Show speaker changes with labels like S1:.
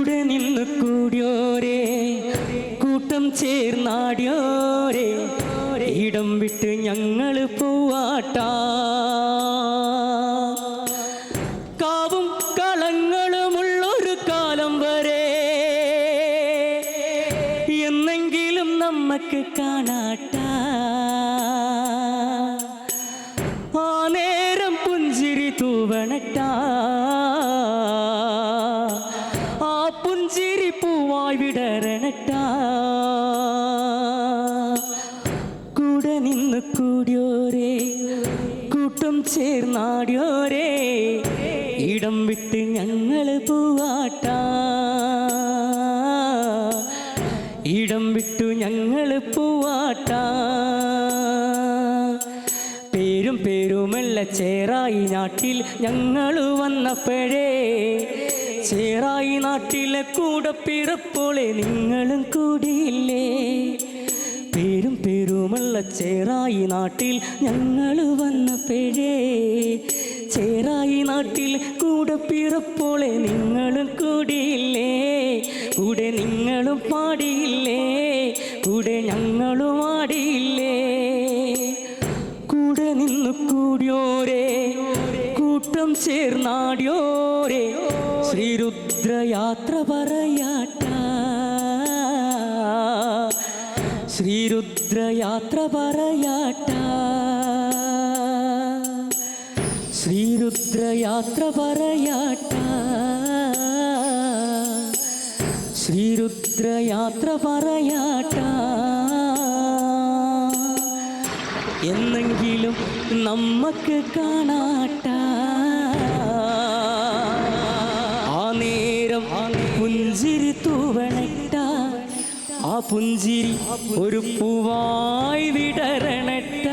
S1: കൂടെ നിന്ന് കൂടിയോരേ കൂട്ടം ചേർന്നാടിയോരേ ഇടം വിട്ട് ഞങ്ങൾ പോവാട്ടാ. കാവും കളങ്ങളുമുള്ളൊരു കാലം വരെ എന്നെങ്കിലും നമ്മക്ക് കാണാട്ടാ. ആ നേരം പുഞ്ചിരി തൂവണട്ടാ. വിടരണട്ടാ. കൂടെ നിന്ന് കൂടിയോരേ കൂട്ടം ചേർന്നാടിയോരേ ഇടം വിട്ട് ഞങ്ങൾ പോവാട്ടാ. ഇടം വിട്ടു ഞങ്ങൾ പോവാട്ടാ. പേരും പേരുമല്ല ചേറായി നാട്ടിൽ ഞങ്ങൾ വന്നപ്പോഴേ ചേറായി നാട്ടിലെ കൂടെ പിറപ്പോളെ നിങ്ങളും കൂടിയില്ലേ? പേരും പേരുമുള്ള ചേറായി നാട്ടിൽ ഞങ്ങൾ വന്ന പേഴേ ചേറായി നാട്ടിൽ കൂടെ പിറപ്പോളെ നിങ്ങളും കൂടിയില്ലേ? കൂടെ നിങ്ങളും പാടിയില്ലേ? കൂടെ ഞങ്ങളും ആടിയില്ലേ? കൂടെ നിന്ന് കൂടിയോരേ. കൂട്ടം ചേർന്നാടിയോരെ. ശ്രീരുദ്രയാത്ര പറയാട്ട. ശ്രീരുദ്രയാത്ര പറയാട്ട. ശ്രീരുദ്രയാത്ര പറയാട്ട. ശ്രീരുദ്രയാത്ര പറയാട്ട. എന്നെങ്കിലും നമുക്ക് കാണാട്ട. ആ നേരം പുഞ്ചിരി തൂവണട്ട. ആ പുഞ്ചിരി ഒരു പൂവായി വിടരണട്ട.